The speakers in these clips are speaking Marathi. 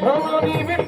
Vamos, Libertadores!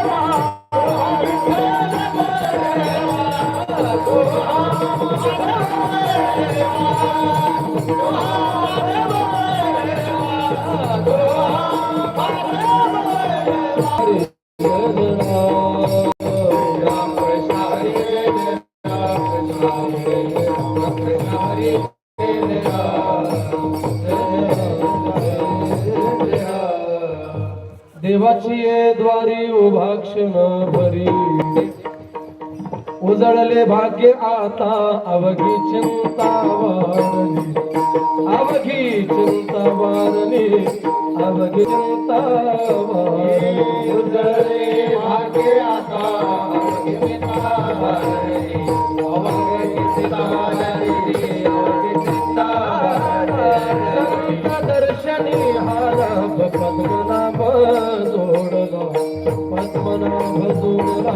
देवाची द्वारी उभा क्षण भरी. उजळले भाग्य आता अवघी चिंता वाढली. अवघी चिंता वाढली अवघी चिंता वाढली. उजळले पद्मनाभ जोडला पद्मनाभ जोडला